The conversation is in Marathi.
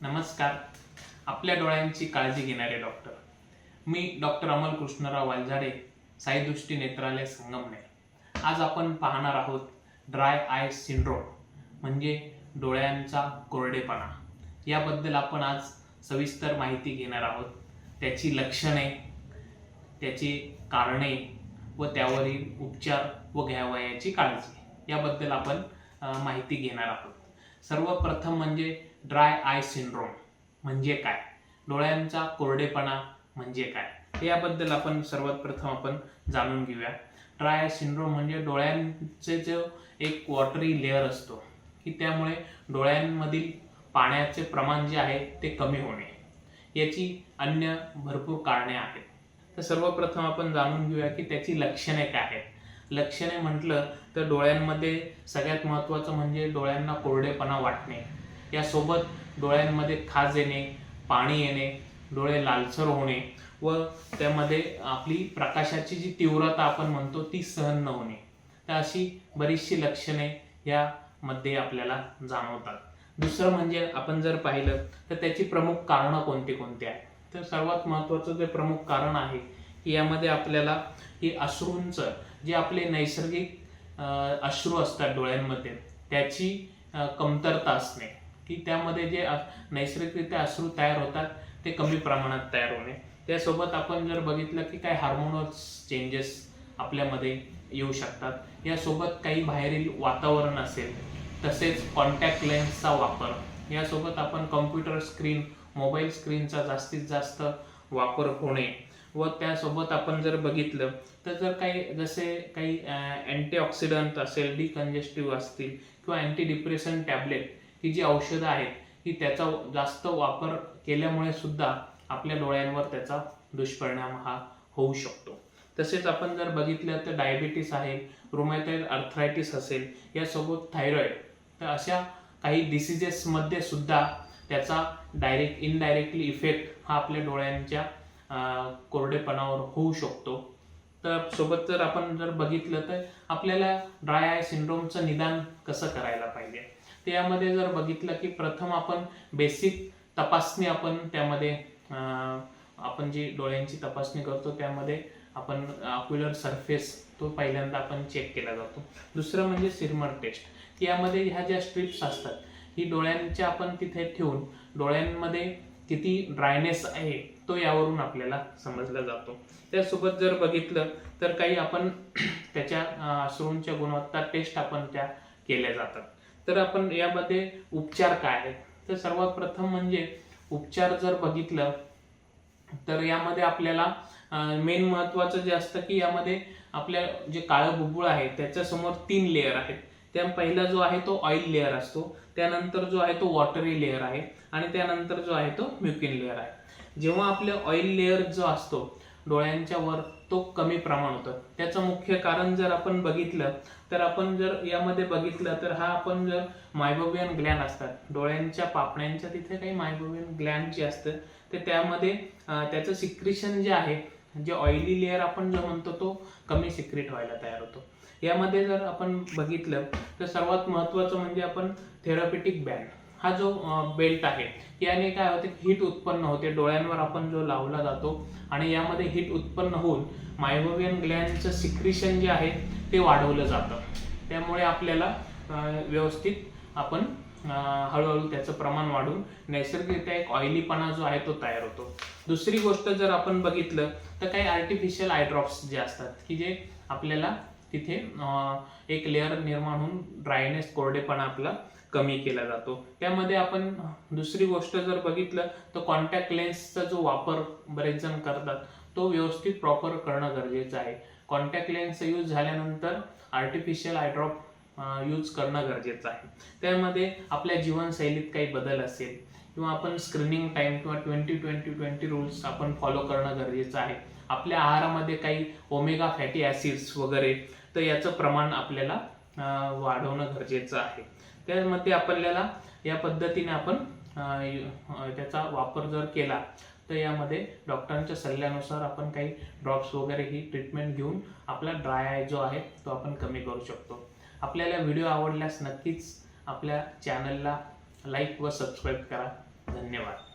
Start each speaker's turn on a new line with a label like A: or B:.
A: नमस्कार. आपल्या डोळ्यांची काळजी घेणारे डॉक्टर. मी डॉक्टर अमल कृष्णराव वालझाडे साईदृष्टी नेत्रालय संगमनेर. आज आपण पाहणार आहोत ड्राय आय सिंड्रोम म्हणजे डोळ्यांचा कोरडेपणा. याबद्दल आपण आज सविस्तर माहिती घेणार आहोत. त्याची लक्षणे त्याची कारणे व त्यावरील उपचार व घ्यावयाची काळजी. याबद्दल आपण माहिती घेणार आहोत. सर्वप्रथम म्हणजे ड्राय आय सिंड्रोम. म्हणजे काय? डोळ्यांचा कोरडेपणा म्हणजे काय? याबद्दल आपण सर्वात प्रथम आपण जाणून घेऊया. ड्राय आय सिंड्रोम म्हणजे डोळ्यांचे जो एक वॉटरी लेअर असतो की त्यामुळे डोळ्यांमधील पाण्याचे प्रमाण जे आहे ते कमी होणे. याची अन्य भरपूर कारणे आहेत. तर सर्वप्रथम आपण जाणून घेऊया की त्याची लक्षणे काय आहेत. लक्षणे म्हटलं तर डोळ्यांमध्ये सगळ्यात महत्त्वाचं म्हणजे डोळ्यांना कोरडेपणा वाटणे. यासोबत डोळ्यांमध्ये खाज येणे पाणी येणे डोळे लालसर होणे व त्यामध्ये आपली प्रकाशाची जी तीव्रता आपण म्हणतो ती सहन न होणे. तर अशी बरीचशी लक्षणे यामध्ये आपल्याला जाणवतात. दुसरं म्हणजे आपण जर पाहिलं तर त्याची प्रमुख कारणं कोणती कोणती आहेत? तर सर्वात महत्त्वाचं जे प्रमुख कारण आहे की यामध्ये आपल्याला ही अश्रूंचं जे आपले नैसर्गिक अश्रू असतात डोळ्यांमध्ये त्याची कमतरता असणे. की त्यामध्ये जे नैसर्गिकरित्या अश्रू तयार होतात ते कमी प्रमाणात तयार होणे. त्यासोबत आपण जर बघितलं की काय हार्मोनल्स चेंजेस आपल्यामध्ये येऊ शकतात. यासोबत काही बाहेरील वातावरण असेल तसेच कॉन्टॅक्ट लेन्सचा वापर. यासोबत आपण कम्प्युटर स्क्रीन मोबाईल स्क्रीनचा जास्तीत जास्त वापर होणे. व त्यासोबत आपण जर बघितलं तर जर काही जसे काही अँटीऑक्सिडंट असेल डिकंजेस्टिव्ह असतील किंवा अँटी डिप्रेशन टॅबलेट ही जी औषधं आहेत ही त्याचा जास्त वापर केल्यामुळे सुद्धा आपल्या डोळ्यांवर त्याचा दुष्परिणाम हा होऊ शकतो. तसेच आपण जर बघितलं तर डायबिटीस आहे रुमॅटॉइड अर्थरायटिस असेल यासोबत थायरॉईड तर अशा काही डिसिजेसमध्ये सुद्धा त्याचा डायरेक्ट इनडायरेक्टली इफेक्ट हा आपल्या डोळ्यांच्या कोरडेपणावर होऊ शकतो. तर सोबत जर आपण जर बघितलं तर आपल्याला ड्राय आय सिंड्रोमचं निदान कसं करायला पाहिजे? त्यामध्ये जर बघितलं की प्रथम आपण बेसिक तपासणी आपण त्यामध्ये आपण जी डोळ्यांची तपासणी करतो त्यामध्ये आपण अक्युलर सरफेस तो पहिल्यांदा आपण चेक केला जातो. दुसरं म्हणजे सिरमर टेस्ट. यामध्ये ह्या ज्या स्ट्रिप्स असतात ही डोळ्यांच्या आपण तिथे ठेवून डोळ्यांमध्ये किती ड्रायनेस आहे तो यावरून आपल्याला समजला जातो. त्यासोबत जर बघितलं तर काही आपण त्याच्या अश्रूंच्या गुणवत्ता टेस्ट आपण त्या केल्या जातात. तर आपण यामध्ये उपचार काय आहेत? तर सर्वात प्रथम म्हणजे उपचार जर बघितलं तर यामध्ये आपल्याला मेन महत्वाचं जे असतं की यामध्ये आपल्या जे काळं बुबुळ आहे त्याच्यासमोर तीन लेअर आहेत. त्या पहिला जो आहे तो ऑइल लेअर असतो. त्यानंतर जो आहे तो वॉटरी लेअर आहे. आणि त्यानंतर जो आहे तो म्युकिन लेअर आहे. जेव्हा आपले ऑइल लेअर जो असतो डोळ्यांच्या वर तो कमी प्रमाण होतं. त्याचं मुख्य कारण जर आपण बघितलं तर आपण जर यामध्ये बघितलं तर हा आपण जर मायबोबियन ग्लॅन असतात डोळ्यांच्या पापण्यांच्या तिथे काही मायबोबियन ग्लॅन जे असतं तर त्यामध्ये त्याचं सिक्रिशन जे आहे म्हणजे जे ऑइली लेअर आपण जो म्हणतो तो कमी सिक्रेट व्हायला तयार होतो. यामध्ये जर आपण बघितलं तर सर्वात महत्त्वाचं म्हणजे आपण थेरपिटिक बँड हा जो बेल्ट आहे याने काय होते हीट उत्पन्न होते. डोळ्यांवर आपण जो लावला जातो आणि यामध्ये हीट उत्पन्न होऊन मायबोवियन ग्लॅनचं सिक्रिशन जे आहे ते वाढवलं जातं. त्यामुळे आपल्याला व्यवस्थित आपण हळूहळू त्याचं प्रमाण वाढून नैसर्गिकरित्या एक ऑइलीपणा जो आहे तो तयार होतो. दुसरी गोष्ट जर आपण बघितलं तर काही आर्टिफिशियल आयड्रॉप्स जे असतात की जे आपल्याला तिथे एक लेअर निर्माण होऊन ड्रायनेस कोरडेपणा आपला कमी केला जातो. त्यामध्ये आपण दुसरी गोष्ट जर बघितलं तर कॉन्टॅक्ट लेन्सचा जो वापर बरेच जण करतात तो व्यवस्थित प्रॉपर करणं गरजेचं आहे. कॉन्टॅक्ट लेन्स यूज झाल्यानंतर आर्टिफिशियल आयड्रॉप यूज करणं गरजेचं आहे. त्यामध्ये आपल्या जीवनशैलीत काही बदल असेल किंवा आपण स्क्रीनिंग टाईम किंवा ट्वेंटी ट्वेंटी ट्वेंटी रूल्स आपण फॉलो करणं गरजेचं आहे. आपल्या आहारामध्ये काही ओमेगा फॅटी ॲसिड्स वगैरे तर याचं प्रमाण आपल्याला वाढवणं गरजेचं आहे. त्यामध्ये आपल्याला या पद्धतीने आपण त्याचा वापर जर केला तर यामध्ये डॉक्टरांच्या सल्ल्यानुसार आपण काही ड्रॉप्स वगैरे ही ट्रीटमेंट घेऊन आपला ड्राय आय जो आहे तो आपण कमी करू शकतो. आपल्याला व्हिडिओ आवडल्यास नक्कीच आपल्या चॅनलला लाईक व सबस्क्राईब करा. धन्यवाद धन्यवाद.